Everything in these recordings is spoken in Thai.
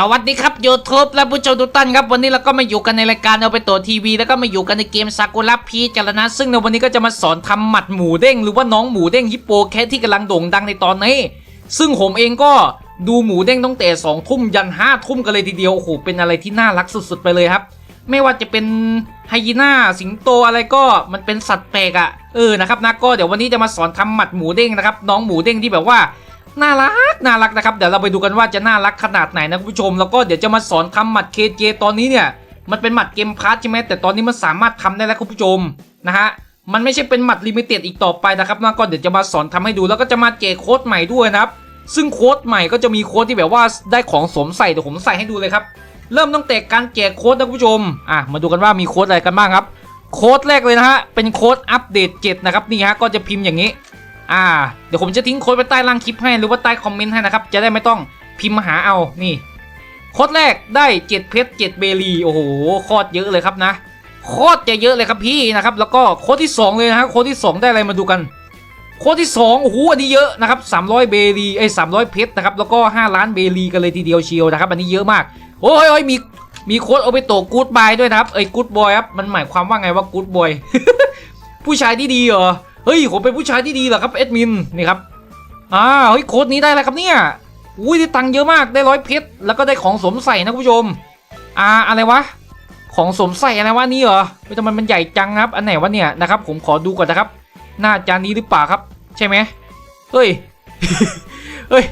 สวัสดีครับยูทูบและผู้ชมทุกท่านครับวันนี้เราก็มาอยู่กันในรายการเอาไปตัวทีวี แล้วก็มาอยู่กันในเกมซากุระพีจารนะซึ่งในวันนี้ก็จะมาสอนทำหมัดหมูเด้ง หรือว่าน้องหมูเด้งฮิปโปแคทที่กำลังโด่งดังในตอนนี้ ซึ่งผมเองก็ดูหมูเด้งตั้งแต่สองทุ่มยันห้าทุ่มกันเลยทีเดียวโอ้โหเป็นอะไรที่น่ารักสุดๆไปเลยครับ ไม่ว่าจะเป็นไฮยีน่าสิงโตอะไรก็มันเป็นสัตว์แปลกอะ่ะเออนะครับนะก็เดี๋ยววันนี้จะมาสอนทำหมัดหมูเด้งนะครับน้องหมูเด้งที่แบบว่า น่ารักน่ารักนะครับเดี๋ยวเราไปดูกันว่าจะน่ารักขนาดไหนนะคุณผู้ชม แล้วก็เดี๋ยวจะมาสอนทำหมัดเคเจตอนนี้เนี่ยมันเป็นหมัดเกมพาร์ทใช่ไหมแต่ตอนนี้มันสามารถทำได้แล้วคุณผู้ชมนะฮะมันไม่ใช่เป็นหมัดลิมิเต็ดอีกต่อไปนะครับนะก็เดี๋ยวจะมาสอนทำให้ดูแล้วก็จะมาแจกโค้ดใหม่ด้วยนะครับซึ่งโค้ดใหม่ก็จะมีโค้ดที่แบบว่าได้ของสมใส่เดี๋ยวผมใส่ให้ดูเลยครับเริ่มตั้งแต่การแจกโค้ดนะคุณผู้ชมอะมาดูกันว่ามีโค้ดอะไรกันบ้างครับโค้ดแรกเลยนะฮะเป็นโค้ดอัปเดต7นะครับนี่ฮะก็จะพิมพ์อย่างนี้ อ่า เดี๋ยวผมจะทิ้งโค้ดไว้ใต้ล่างคลิปให้หรือว่าใต้คอมเมนต์ให้นะครับ จะได้ไม่ต้องพิมพ์มาหาเอานี่ โค้ดแรกได้7เพชร7เบลีโอ้โหโคตรเยอะเลยครับนะโคตรจะเยอะเลยครับพี่นะครับ แล้วก็โค้ดที่สองเลยนะฮะโค้ดที่สองได้อะไรมาดูกัน โค้ดที่2โอ้โหอันนี้เยอะนะครับ300 เบลีไอ้ย300เพชรนะครับแล้วก็5ล้านเบลีกันเลยทีเดียวเชียวนะครับ อันนี้เยอะมากโอ้ยโอ้ยมีมีโค้ดเอาไปโตกู๊ดบายด้วยนะครับเอ้ยกู๊ดบอยครับมันหมายความว่าไงว่ากู๊ดบอยผู้ชายที่ดีเหรอ เฮ้ยผมเป็นผู้ชายที่ดีเหรอครับเอ็ดมินนี่ครับอ่าเฮ้ยโค้ดนี้ได้แล้วครับเนี่ยอุ้ยได้ตังค์เยอะมากได้ร้อยเพชรแล้วก็ได้ของสวมใส่นะคุณผู้ชมอ่าอะไรวะของสวมใส่อะไรวะนี่เหรอเฮ้ยทำไมมันใหญ่จังครับ อันไหนวะเนี่ยนะครับ ผมขอดูก่อนนะครับ หน่าจะนี้หรือเปล่าครับ ใช่ไหมเฮ้ยเฮ้ย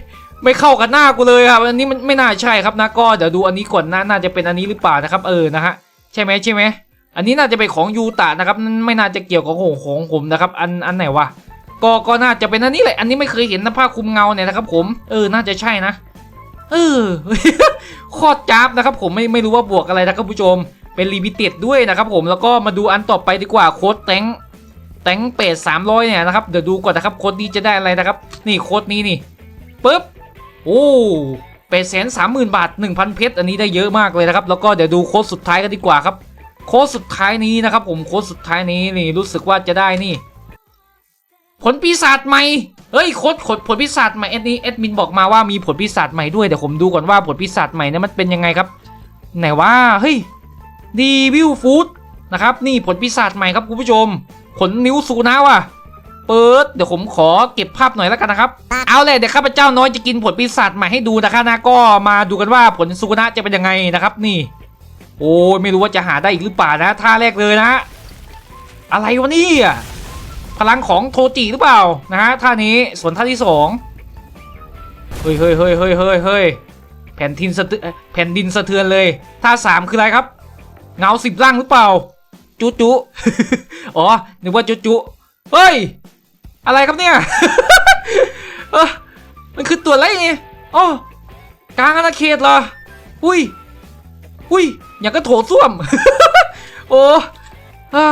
ไม่เข้ากับหน้ากูเลยครับ อันนี้มันไม่น่าใช่ครับนะก็เดี๋ยวดูอันนี้ก่อนนะน่าจะเป็นอันนี้หรือเปล่านะครับ เออนะฮะใช่ไหมใช่ไหม อันนี้น่าจะเป็นของยูตะนะครับนั่นไม่น่าจะเกี่ยวกับของของผมนะครับ อันอันไหนวะก็ก็น่าจะเป็นอันนี้แหละอันนี้ไม่เคยเห็นนะผ้าคลุมเงาเนี่ยนะครับ ผมเออน่าจะใช่นะ เออโคตรจับนะครับ ผมไม่ไม่รู้ว่าบวกอะไรนะครับผู้ชมเป็นลิมิเต็ดด้วยนะครับ ผมแล้วก็มาดูอันต่อไปดีกว่าโค้ดแตงแตงเป็ดสามร้อยเนี่ยนะครับเดี๋ยวดูก่อนนะครับโค้ดนี้จะได้อะไรนะครับ นี่โค้ดนี้นี่ปึ๊บโอ้เป็ดแสนสามหมื่นบาทหนึ่งพันเพชรอันนี้ได้เยอะมากเลยนะครับ แล้วก็เดี๋ยวดูโค้ดสุดท้ายกันดีกว่าครับ โค้ดสุดท้ายนี้นะครับผมโค้ดสุดท้ายนี้นี่รู้สึกว่าจะได้นี่ ผลปีศาจใหม่เฮ้ยโค้ดผลผลปีศาจใหม่เอ็ดนี้เอ็ดมินบอกมาว่ามีผลปีศาจใหม่ด้วยเดี๋ยวผมดูก่อนว่าผลปีศาจใหม่เนี่ยมันเป็นยังไงครับ ไหนว่าเฮ้ยดีวิวฟู้ดนะครับนี่ผลปีศาจใหม่ครับคุณผู้ชม ผลนิ้วสูนะว่ะเปิดเดี๋ยวผมขอเก็บภาพหน่อยแล้วกันนะครับ เอาเลยเดี๋ยวข้าพเจ้าน้อยจะกินผลปีศาจใหม่ให้ดูนะครับนะก็มาดูกันว่าผลสุกนะจะเป็นยังไงนะครับนี่ โอ้ยไม่รู้ว่าจะหาได้อีกหรือเปล่านะท่าแรกเลยนะ อะไรวะนี่พลังของโทจิหรือเปล่านะฮะท่านี้ส่วนท่าที่สองเฮ้ยเฮ้ยเฮ้ยเฮ้ยเฮ้ยเฮ้ยแผ่นดินสะเทือนแผ่นดินสะเทือนเลยท่าสามคืออะไรครับ เงาสิบล่างหรือเปล่า จุจุอ๋อนึกว่าจุจุเฮ้ยอะไรครับเนี่ยเออมันคือตัวอะไรเนี่ยอ๋อกลางอาณาเขตเหรออุ้ยอุ้ย อย่างก็โถส้วม โอ้า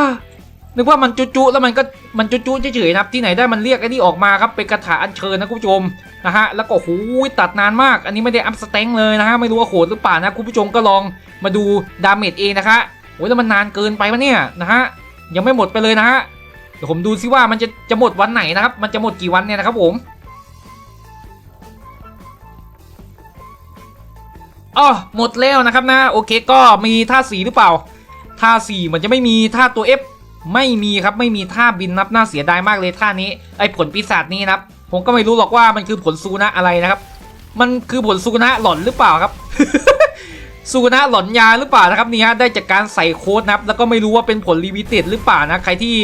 นึกว่ามันจุจุแล้วมันก็มันจุจุเฉยๆนะครับ ที่ไหนได้มันเรียกไอ้นี่ออกมาครับเป็นคาถาอัญเชิญนะคุณผู้ชมนะฮะแล้วก็หูตัดนานมาก อันนี้ไม่ได้อัพสเต็งเลยนะฮะไม่รู้ว่าโหดหรือเปล่านะคุณผู้ชมก็ลองมาดูดาเมจเองนะคะโอ้ยแล้วมันนานเกินไปวะเนี่ยนะฮะยังไม่หมดไปเลยนะฮะเดี๋ยวผมดูซิว่ามันจะจะหมดวันไหนนะครับ มันจะหมดกี่วันเนี่ยนะครับผม อ๋อหมดแล้วนะครับนะโอเคก็มีท่าสีหรือเปล่า ท่าสีมันจะไม่มีท่าตัว F ไม่มีครับไม่มีท่าบินนับน่าเสียดายมากเลยท่านี้ไอ้ผลปีศาจนี้นะครับผมก็ไม่รู้หรอกว่ามันคือผลซูนะอะไรนะครับ มันคือผลซูนะหล่อนหรือเปล่าครับซูนะหลอนยาหรือเปล่านะครับนี่ฮะได้จากการใส่โค้ดนะครับแล้วก็ไม่รู้ว่าเป็นผลลิมิเต็ดหรือเปล่านะใครที่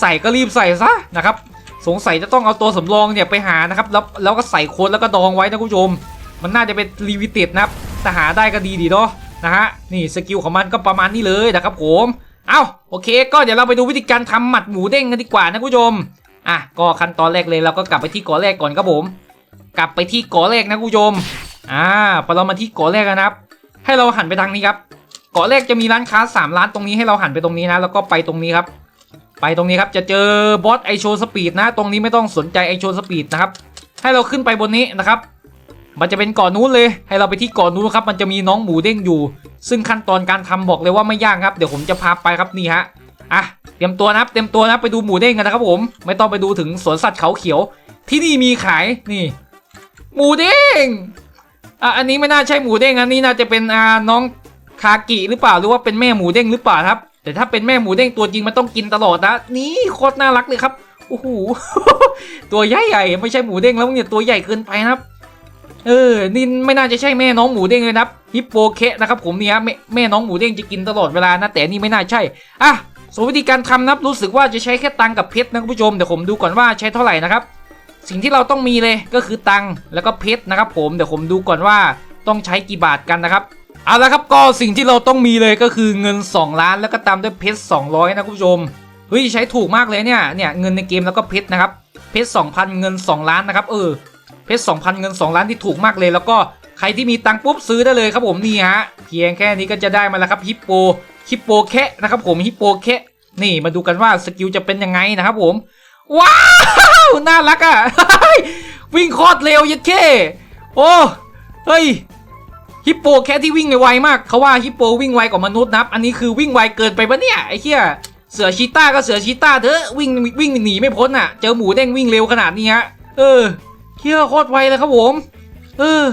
ใส่ก็รีบใส่ซะนะครับสงสัยจะต้องเอาตัวสำรองเนี่ยไปหานะครับแล้วแล้วก็ใส่โค้ดแล้วก็ดองไว้นะคุณผู้ชม มันน่าจะเป็นลิมิเต็ดนะครับแต่หาได้ก็ดีดีเนาะนะฮะนี่สกิลของมันก็ประมาณนี้เลยนะครับผมเอาโอเค ก็เดี๋ยวเราไปดูวิธีการทำหมัดหมูเด้งกันดีกว่านะคุณผู้ชมอะก็ขั้นตอนแรกเลยเราก็กลับไปที่เก่อแรกก่อนครับผม กลับไปที่เก่อแรกนะคุณผู้ชมอ่าพอเรามาที่เก่อแรกนะครับ ให้เราหันไปทางนี้ครับเกาะแรกจะมีร้านค้า 3 ร้านตรงนี้ให้เราหันไปตรงนี้นะ แล้วก็ไปตรงนี้ครับ ไปตรงนี้ครับจะเจอบอสไอโชสปีดนะ ตรงนี้ไม่ต้องสนใจไอโชสปีดนะครับ ให้เราขึ้นไปบนนี้นะครับ มันจะเป็นกาะนู้นเลย ให้เราไปที่กาะนู้นครับ มันจะมีน้องหมูเด้งอยู่ ซึ่งขั้นตอนการทำบอกเลยว่าไม่ยากครับ เดี๋ยวผมจะพาไปครับนี่ฮะ อะ เตรียมตัวนะครับ เตรียมตัวนะไปดูหมูเด้งกันนะครับผม ไม่ต้องไปดูถึงสวนสัตว์เขาเขียว ที่นี่มีขาย นี่ หมูเด้ง อะ อันนี้ไม่น่าใช่หมูเด้งอันนี้น่าจะเป็นอ่าน้องคากิหรือเปล่า หรือว่าเป็นแม่หมูเด้งหรือเปล่าครับ แต่ถ้าเป็นแม่หมูเด้งตัวจริงมันต้องกินตลอดนะ นี่โคตรน่ารักเลยครับ โอ้โห ตัวใหญ่ใหญ่ไม่ใช่หมูเด้งแล้วเนี่ยตัวใหญ่เกินไปนะครับ เออ นี่ไม่น่าจะใช่แม่น้องหมูเด้งเลยนะครับฮิปโปเคนะครับผมเนี่ยแม่แม่น้องหมูเด้งจะกินตลอดเวลานะแต่นี่ไม่น่าใช่อะส่วนวิธีการทำนะครับรู้สึกว่าจะใช้แค่ตังกับเพชรนะคุณผู้ชมเดี๋ยวผมดูก่อนว่าใช้เท่าไหร่นะครับสิ่งที่เราต้องมีเลยก็คือตังแล้วก็เพชรนะครับผมเดี๋ยวผมดูก่อนว่าต้องใช้กี่บาทกันนะครับเอาละครับก็สิ่งที่เราต้องมีเลยก็คือเงิน 2 ล้านแล้วก็ตามด้วยเพชร200 นะคุณผู้ชมเฮ้ยใช้ถูกมากเลยเนี่ยเนี่ยเงินในเกมแล้วก็เพชรนะครับเพชร2,000 เงิน 2 ล้านนะครับเออ เพชร2,000 เงิน 2 ล้านที่ถูกมากเลย แล้วก็ใครที่มีตังค์ปุ๊บซื้อได้เลยครับผมนี่ฮะเพียงแค่นี้ก็จะได้มาแล้วครับฮิปโปฮิปโปแคะนะครับผมฮิปโปแคะนี่มาดูกันว่าสกิลจะเป็นยังไงนะครับผม ว้าวน่ารักอะวิ่งโคตรเร็วยัดเข้โอ้เฮ้ยฮิปโปแค่ที่วิ่งไวมากเขาว่าฮิปโปวิ่งไวกว่ามนุษย์นับ อันนี้คือวิ่งไวเกินไปปะเนี่ยไอ้เหี้ยเสือชีต้าก็เสือชีต้าเถอะวิ่งวิ่งหนีไม่พ้นอะ เจอหมูเด้งวิ่งเร็วขนาดนี้ฮะเออ เหี้ยโคตรไวเลยครับผม เออ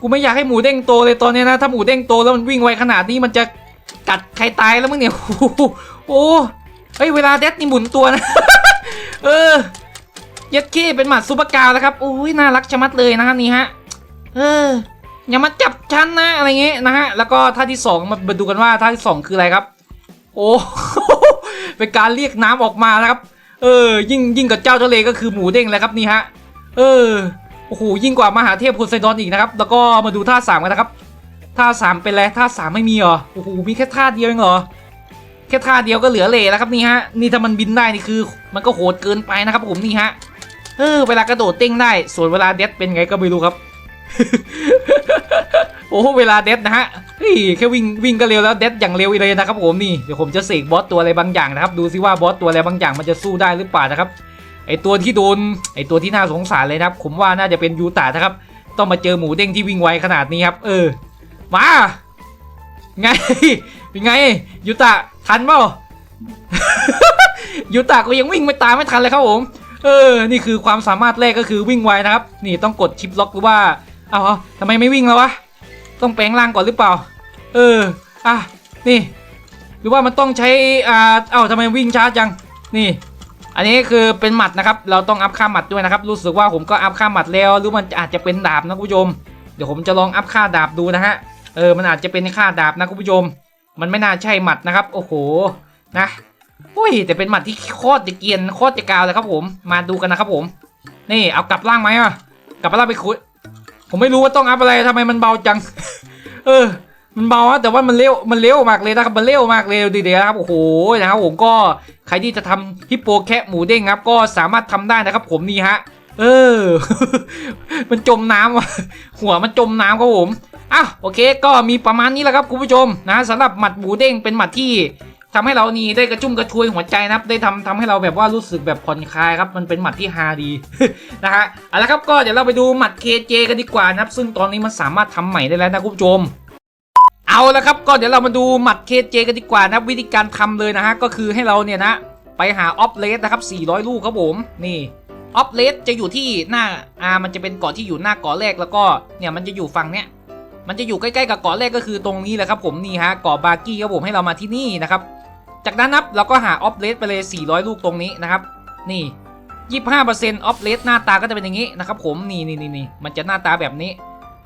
กูไม่อยากให้หมูเด้งโตเลยตอนเนี้ยนะ ถ้าหมูเด้งโตแล้วมันวิ่งไวขนาดนี้มันจะกัดใครตายแล้วมั้งเนี่ยโอ้โหโอ้เฮ้ยเวลาเด็ดนี่หมุนตัวนะ เออเย็ดขี้เป็นหมัดซูเปอร์กาวแล้วครับโอ้ยน่ารักชะมัดเลยนะฮะนี่ฮะ เออ อย่ามาจับฉันนะอะไรเงี้ยนะฮะ แล้วก็ท่าที่สองมาดูกันว่าท่าที่สองคืออะไรครับ โอ้เป็นการเรียกน้ำออกมานะครับ เออ ยิ่งยิ่งกับเจ้าทะเลก็คือหมูเด้งเลยครับนี่ฮะ เออ โอ้โห ยิ่งกว่ามหาเทพโพไซดอนอีกนะครับ แล้วก็มาดูท่าสามกันนะครับ ท่าสามเป็นไรท่าสามไม่มีเหรอ โอ้โห มีแค่ท่าเดียวเองเหรอ แค่ท่าเดียวก็เหลือเล่แล้วครับนี่ฮะ นี่ถ้ามันบินได้นี่คือ มันก็โหดเกินไปนะครับผมนี่ฮะ เออ เวลากระโดดเต้งได้ ส่วนเวลาเดดเป็นไงก็ไม่รู้ครับ โอ้โห เวลาเดดนะฮะเฮ้ยแค่วิ่งวิ่งก็เร็วแล้วเดดอย่างเร็วเลยนะครับผมนี่ เดี๋ยวผมจะเสกบอสตัวอะไรบางอย่างนะครับ ดูซิว่าบอสตัวอะไรบางอย่างมันจะสู้ได้หรือเปล่านะครับ ไอตัวที่โดนไอตัวที่น่าสงสารเลยนะครับ ผมว่าน่าจะเป็นยูตานะครับ ต้องมาเจอหมูเด้งที่วิ่งไวขนาดนี้ครับ เออ มา ไงเป็นไงยูตะทันเปล่ายูตะก็ยังวิ่งไม่ตามไม่ทันเลยครับผม เออ นี่คือความสามารถแรกก็คือวิ่งไวนะครับ นี่ต้องกดชิปล็อกหรือว่าเอาเอาทำไมไม่วิ่งแล้ววะ ต้องแปลงร่างก่อนหรือเปล่า เออ อะ นี่ หรือว่ามันต้องใช้ อ่า เอ้าทำไมวิ่งช้าจัง นี่ อันนี้คือเป็นหมัดนะครับ เราต้องอัพค่าหมัดด้วยนะครับ รู้สึกว่าผมก็อัพค่าหมัดแล้ว หรือมันอาจจะเป็นดาบนะคุณผู้ชม เดี๋ยวผมจะลองอัพค่าดาบดูนะฮะ เออ มันอาจจะเป็นค่าดาบนะคุณผู้ชม มันไม่น่าใช่หมัดนะครับ โอ้โห นะอุ้ย แต่เป็นหมัดที่โคตรจะเกียนโคตรจะกาวเลยครับผม มาดูกันนะครับผม นี่ เอากลับร่างไหมอะ กลับร่างไปคุยผมไม่รู้ว่าต้องอัพอะไรทำไมมันเบาจัง เออ มันเบาอะแต่ว่ามันเร็วมันเร็วมากเลยนะครับมันเร็วมากเลยดีเดียวนะครับโอ้โหนะครับผมก็ใครที่จะทำฮิปโปแคะหมูเด้งครับ ก็สามารถทำได้นะครับ ผมนี่ฮะ เออ มันจมน้ำว่ะหัวมันจมน้ำครับผมอะโอเค ก็มีประมาณนี้แหละครับคุณผู้ชมนะสำหรับหมัดหมูเด้งเป็นหมัดที่ทำให้เรานี่ได้กระชุ่มกระชวยหัวใจนะครับ ได้ทำทำให้เราแบบว่ารู้สึกแบบผ่อนคลายครับ มันเป็นหมัดที่ฮาดีนะฮะเอาละครับก็เดี๋ยวเราไปดูหมัด KJ กันดีกว่านะครับ ซึ่งตอนนี้มันสามารถทำใหม่ได้แล้วนะคุณผู้ชม เอาละครับก็เดี๋ยวเรามาดูหมัด KJ กันดีกว่านะวิธีการทำเลยนะฮะก็คือให้เราเนี่ยนะไปหาออฟเลสนะครับ 400 ลูกครับผมนี่ออฟเลสจะอยู่ที่หน้าอ่ามันจะเป็นเกาะที่อยู่หน้าเกาะแรกแล้วก็เนี่ยมันจะอยู่ฝั่งเนี้ยมันจะอยู่ใกล้ๆกับเกาะแรกก็คือตรงนี้แหละครับผมนี่ฮะเกาะบาร์กี้ครับผมให้เรามาที่นี่นะครับจากนั้นนับเราก็หาออฟเลสไปเลย 400 ลูกตรงนี้นะครับนี่25%อร์เซ็นต์ออฟเลสหน้าตาก็จะเป็นอย่างนี้นะครับผมนี่นี่นี่นี่มันจะหน้าตาแบบนี้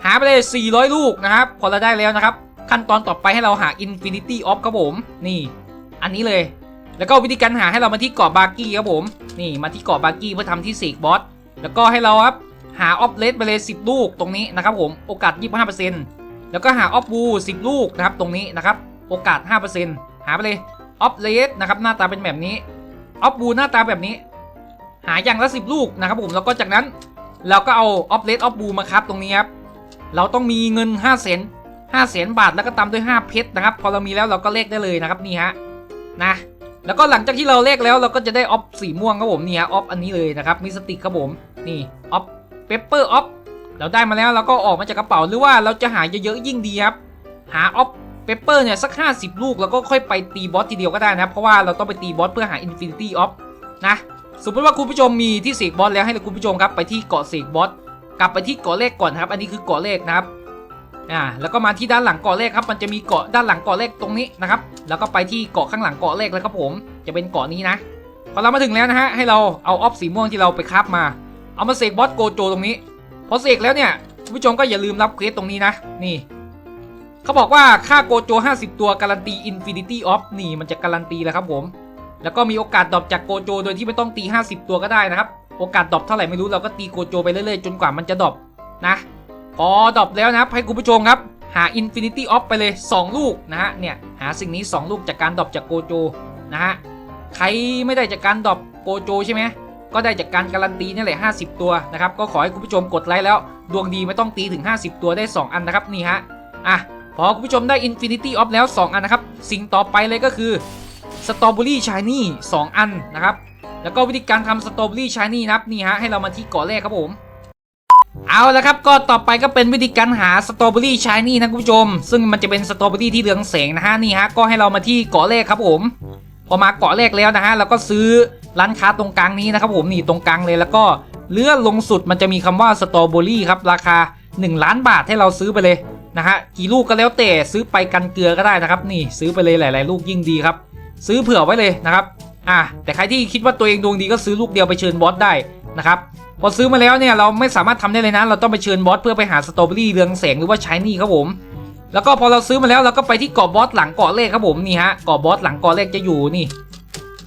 หาไปเลย 400 ลูกนะครับพอเราได้แล้วนะครับ ขั้นตอนต่อไปให้เราหา Infinity of ครับผม นี่ อันนี้เลย แล้วก็วิธีการหาให้เรามาที่เกาะบาร์กี้ครับผม นี่มาที่เกาะบาร์กี้เพื่อทำที่เสกบอส แล้วก็ให้เราครับหาออฟเลสไปเลย10 ลูกตรงนี้นะครับผม โอกาส 25%แล้วก็หาออฟบู10 ลูกนะครับตรงนี้นะครับ โอกาส 5%หาไปเลยออฟเลสนะครับหน้าตาเป็นแบบนี้ออฟบูหน้าตาแบบนี้ หาอย่างละ 10 ลูกนะครับผม แล้วก็จากนั้นเราก็เอาออฟเลสออฟบูมาครับตรงนี้ครับ เราต้องมีเงิน 5 0 0 0 0 0 5 0 0 0 0บาทแล้วก็ตามด้วย 5 เพชรนะครับ พอเรามีแล้วเราก็เลขได้เลยนะครับนี่ฮะนะแล้วก็หลังจากที่เราเลขแล้วเราก็จะได้ออฟสีม่วงครับผมนี่ฮะออฟอันนี้เลยนะครับมิสติกครับผมนี่ออฟเปเปอร์ออฟเราได้มาแล้วเราก็ออกมาจากกระเป๋าหรือว่าเราจะหาเยอะๆยิ่งดีครับหาออฟเปเปอร์เนี่ยสัก 50 ลูกแล้วก็ค่อยไปตีบอสทีเดียวก็ได้นะครับเพราะว่าเราต้องไปตีบอสเพื่อหาอินฟินิตี้ออฟนะสมมติว่าคุณผู้ชมมีที่เสกบอสแล้วให้คุณผู้ชมครับไปที่เกาะเสกบอสกลับไปที่เกาะเลขก่อนครับ อันนี้คือเกาะเลขนะครับ อ่าแล้วก็มาที่ด้านหลังเกาะแรกครับ มันจะมีเกาะด้านหลังเกาะแรกตรงนี้นะครับ แล้วก็ไปที่เกาะข้างหลังเกาะแรกเลยครับผม จะเป็นเกาะนี้นะ พอเรามาถึงแล้วนะฮะ ให้เราเอาออฟสีม่วงที่เราไปคราฟมา เอามาเสกบอสโกโจตรงนี้ พอเสกแล้วเนี่ยคุณผู้ชมก็อย่าลืมรับเควสตรงนี้นะ นี่ เขาบอกว่าค่าโกโจ 50 ตัวการันตี Infinity Off นี่มันจะการันตีแล้วครับผม แล้วก็มีโอกาสดรอปจากโกโจ โดยที่ไม่ต้องตี 50 ตัวก็ได้นะครับ โอกาสดรอปเท่าไหร่ไม่รู้เราก็ตีโกโจไปเรื่อยๆจนกว่ามันจะดรอปนะ พอดรอปแล้วนะครับให้คุณผู้ชมครับ หา Infinity Off ไปเลย 2 ลูกนะฮะเนี่ยหาสิ่งนี้ 2 ลูกจากการดรอปจากโกโจนะฮะใครไม่ได้จากการดรอปโกโจใช่ไหมก็ได้จากการการันตีนี่แหละ 50 ตัวนะครับก็ขอให้คุณผู้ชมกดไลค์แล้ว ดวงดีไม่ต้องตีถึง 50 ตัวได้ 2 อันนะครับนี่ฮะอะพอคุณผู้ชมได้ Infinity Off แล้ว 2 อันนะครับสิ่งต่อไปเลยก็คือสตรอเบอรี่ชายนี่2อันนะครับแล้วก็วิธีการทำสตรอเบอรี่ชายนี่นะครับนี่ฮะให้เรามาที่เกาะแรกครับผม เอาละครับก็ต่อไปก็เป็นวิธีการหาสตรอเบอรี่ชายนี่นะคุณผู้ชม ซึ่งมันจะเป็นสตรอเบอรี่ที่เรืองแสงนะฮะนี่ฮะก็ให้เรามาที่เกาะแรกครับผม พอมาเกาะแรกแล้วนะฮะเราก็ซื้อร้านค้าตรงกลางนี้นะครับผมนี่ตรงกลางเลยแล้วก็เลื่อนลงสุดมันจะมีคำว่าสตรอเบอรี่ครับราคา 1 ล้านบาทให้เราซื้อไปเลยนะฮะกี่ลูกก็แล้วแต่ซื้อไปกันเกลือก็ได้นะครับ นี่ซื้อไปเลยหลาย ๆ ลูกยิ่งดีครับ ซื้อเผื่อไว้เลยนะครับอะแต่ใครที่คิดว่าตัวเองดวงดีก็ซื้อลูกเดียวไปเชิญบอสได้นะครับ พอซื้อมาแล้วเนี่ยเราไม่สามารถทำได้เลยนะ เราต้องไปเชิญบอสเพื่อไปหาสตรอเบอรี่เรืองแสงหรือว่าใช้นี่ครับผม แล้วก็พอเราซื้อมาแล้วเราก็ไปที่เกาะบอสหลังเกาะเลขครับผมนี่ฮะเกาะบอสหลังเกาะเลขจะอยู่นี่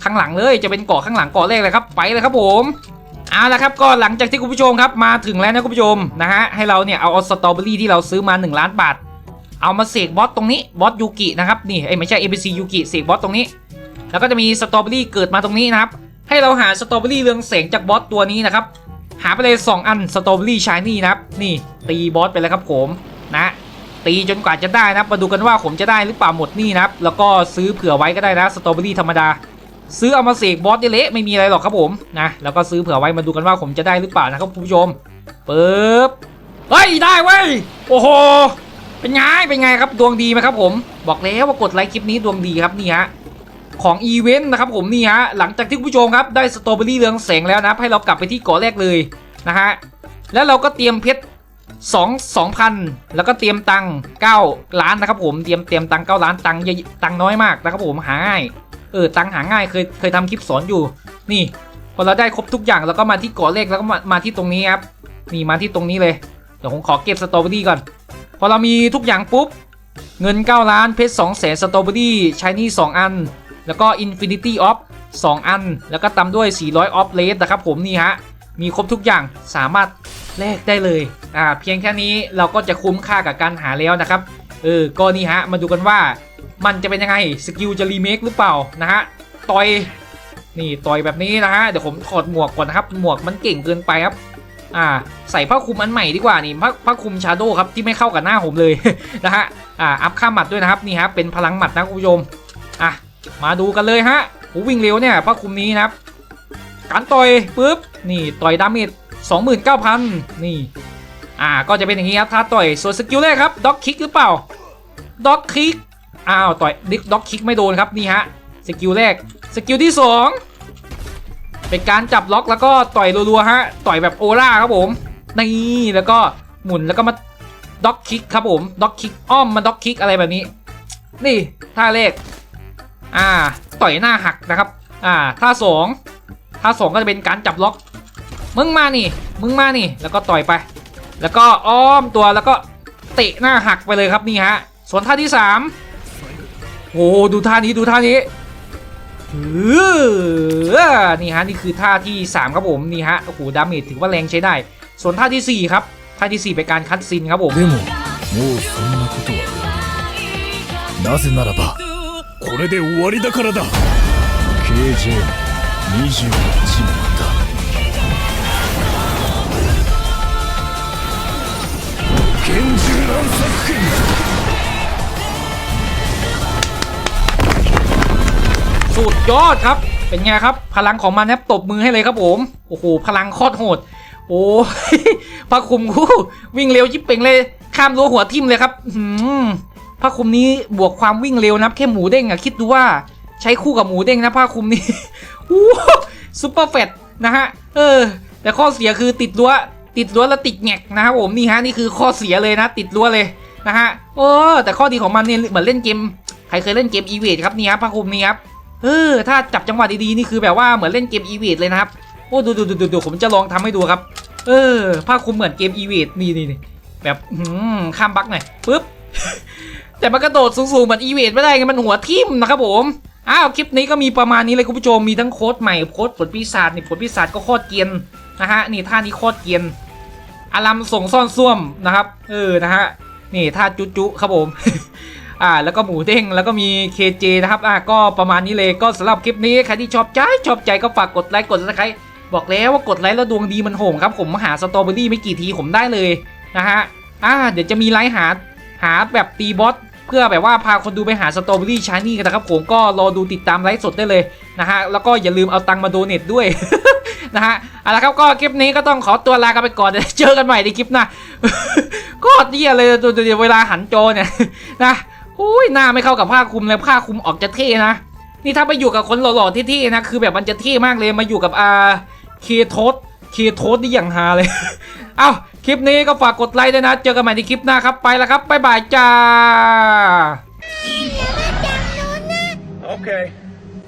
ข้างหลังเลยจะเป็นเกาะข้างหลังเกาะเลขเลยครับไปเลยครับผมเอาละครับก็หลังจากที่คุณผู้ชมครับมาถึงแล้วนะคุณผู้ชมนะฮะให้เราเนี่ยเอาสตรอเบอรี่ที่เราซื้อมา 1 ล้านบาทเอามาเสกบอสตรงนี้บอสยูกินะครับนี่ไอ้ไม่ใช่ ABC ยูกิเสกบอสตรงนี้ แล้วก็จะมีสตรอเบอรี่เกิดมาตรงนี้นะครับให้เราหาสตรอเบอรี่เรืองแสงจากบอสตัวนี้นะครับ หาไปเลย 2 อันสตรอเบอรี่ชายนี่นะครับ นี่ตีบอสไปเลยครับผมนะ ตีจนกว่าจะได้นับมาดูกันว่าผมจะได้หรือเปล่าหมดนี่นะครับ แล้วก็ซื้อเผื่อไว้ก็ได้นะสตรอเบอรี่ธรรมดา ซื้อเอามาเสกบอสเละไม่มีอะไรหรอกครับผมนะแล้วก็ซื้อเผื่อไว้มาดูกันว่าผมจะได้หรือเปล่านะครับคุณผู้ชมปึ๊บเฮ้ยได้เว้ยโอ้โหเป็นไงเป็นไงครับดวงดีไหมครับผม บอกแล้วว่ากดไลค์คลิปนี้ดวงดีครับนี่ฮะ ของอีเวนต์นะครับผมนี่ฮะหลังจากที่คุณผู้ชมครับได้สตรอเบอรี่เรืองแสงแล้วนะให้เรากลับไปที่เกาะแรกเลยนะฮะแล้วเราก็เตรียมเพชรสองสองพันแล้วก็เตรียมตังค์เก้าล้านนะครับผมเตรียมเตรียมตังค์เก้าล้านตังค์เยอะตังค์น้อยมากนะครับผมหาง่ายเออตังค์หาง่ายเคยเคยทำคลิปสอนอยู่ นี่พอเราได้ครบทุกอย่างเราก็มาที่เกาะเลขแล้วก็มามาที่ตรงนี้ครับนี่มาที่ตรงนี้เลยเดี๋ยวผมขอเก็บสตรอเบอรี่ก่อน พอเรามีทุกอย่างปุ๊บ เงิน 9 ล้านเพชร2แสนสตรอเบอรี่ชายนี่2อัน แล้วก็ Infinity of 2 อัน แล้วก็ตามด้วย 400 Off Rate นะครับผมนี่ฮะ มีครบทุกอย่างสามารถแลกได้เลยอ่าเพียงแค่นี้เราก็จะคุ้มค่ากับการหาแล้วนะครับ เออ ก็นี่ฮะ มาดูกันว่ามันจะเป็นยังไง สกิลจะรีเมคหรือเปล่านะฮะ ต่อย นี่ต่อยแบบนี้นะฮะ เดี๋ยวผมถอดหมวกก่อนนะครับ หมวกมันเก่งเกินไปครับอ่าใส่ผ้าคลุมอันใหม่ดีกว่านี่ผ้าผ้าคลุมชาโดครับที่ไม่เข้ากับหน้าผมเลยนะฮะอ่าอัพค่าหมัดด้วยนะครับนี่ฮะเป็นพลังหมัดนะคุณผู้ชมอะ มาดูกันเลยฮะโหวิ่งเร็วเนี่ยผ้าคุมนี้นะครับ การต่อยปุ๊บนี่ต่อยดาเมจ29,000 นี่ อ่าก็จะเป็นอย่างนี้ครับถ้าต่อยส่วนสกิลแรกครับด็อกคิกหรือเปล่าด็อกคิกอ้าวต่อยดิด็อกคิกไม่โดนครับนี่ฮะสกิลแรกสกิลที่ 2 เป็นการจับล็อกแล้วก็ต่อยรัวๆฮะต่อยแบบโอล่าครับผมนี่แล้วก็หมุนแล้วก็มาด็อกคิกครับผมด็อกคิกอ้อมมาด็อกคิกอะไรแบบนี้ นี่ท่าแรก่าต่อยหน้าหักนะครับ อ่าท่าสองท่าสองก็จะเป็นการจับล็อกมึงมานี่มึงมานี่แล้วก็ต่อยไป แล้วก็อ้อมตัวแล้วก็เตะหน้าหักไปเลยครับนี่ฮะส่วนท่าที่สามโอ้ดูท่านี้ดูท่านี้นี่ฮะนี่คือท่าที่สามครับผมนี่ฮะโอ้โหดาเมจถือว่าแรงใช้ได้ ส่วนท่าที่สี่ครับ ท่าที่สี่เป็นการคัดซินครับผม ことはなぜならばこれで終わりだからだ KJ28 万だ拳銃乱作剣 สุดยอดครับ เป็นไงครับ พลังของมันครับตบมือให้เลยครับผม โอ้โห พลังโคตรโหด โอ้ย พระคุมคู่วิ่งเร็วจิบเป่งเลย ข้ามรั้วหัวทิ่มเลยครับอื้อ หือพระคุมนี้บวกความวิ่งเร็วนะครับแค่หมูเด้งอะคิดดูว่าใช้คู่กับหมูเด้งนะพระคุมนี้อู้ซุปเปอร์แฟตนะฮะเออ แต่ข้อเสียคือติดรั้วติดรั้วแล้วติดแงกนะครับผมนี่ฮะนี่คือข้อเสียเลยนะ ติดรั้วเลยนะฮะโอ้แต่ข้อดีของมันเนี่ยเหมือนเล่นเกมใครเคยเล่นเกมอีเวทครับนี่ครับผ้าคลุมนี่ครับเออถ้าจับจังหวะดีๆนี่คือแบบว่าเหมือนเล่นเกมอีเวทเลยนะครับโอ้ดูดูดูดูดูผมจะลองทำให้ดูครับ เออผ้าคลุมเหมือนเกมอีเวทนี่นี่นี่แบบข้ามบักหน่อยปึ๊บ แต่มันกระโดดสูงๆเหมือนอีเวทไม่ได้ไงมันหัวทิ่มนะครับผมอ้าวคลิปนี้ก็มีประมาณนี้เลยคุณผู้ชมมีทั้งโค้ดใหม่โค้ดผลปีศาจนี่ผลปีศาจก็โคตรเกียนนะฮะนี่ท่านี้โคตรเกียนอารัมส่งซ่อนซ่วมนะครับเออนะฮะนี่ท่าจุจุครับผมอ่าแล้วก็หมูเด้งแล้วก็มี KJ นะครับอ่าก็ประมาณนี้เลยก็สำหรับคลิปนี้ใครที่ชอบใจชอบใจก็ฝากกดไลค์กดซับสไครต์บอกแล้วว่ากดไลค์แล้วดวงดีมันโหงครับผมมาหาสตรอเบอรี่ไม่กี่ทีผมได้เลยนะฮะอ่าเดี๋ยวจะมีไลฟ์หาหาแบบตีบอส เพื่อแบบว่าพาคนดูไปหาสตรอเบอรี่ชานี่กันนะครับผมก็รอดูติดตามไลฟ์สดได้เลยนะฮะแล้วก็อย่าลืมเอาตังมาโดเนทด้วยนะฮะเอาละครับก็คลิปนี้ก็ต้องขอตัวลากันไปก่อนเดี๋ยวเจอกันใหม่ในคลิปหน้าโคตรเยี่ยเลยตัวเดียวเวลาหันโจเนี่ยนะอุ้ยหน้าไม่เข้ากับผ้าคลุมเลยผ้าคลุมออกจะเท่นะนี่ถ้าไปอยู่กับคนหล่อๆเท่ๆนะคือแบบมันจะเท่มากเลยมาอยู่กับอาเคโทสเคโทสนี่อย่างฮาเลย เอ้า คลิปนี้ก็ฝากกดไลค์ด้วยนะ เจอกันใหม่ในคลิปหน้าครับไปแล้วครับบ๊ายบายจ้า Okay.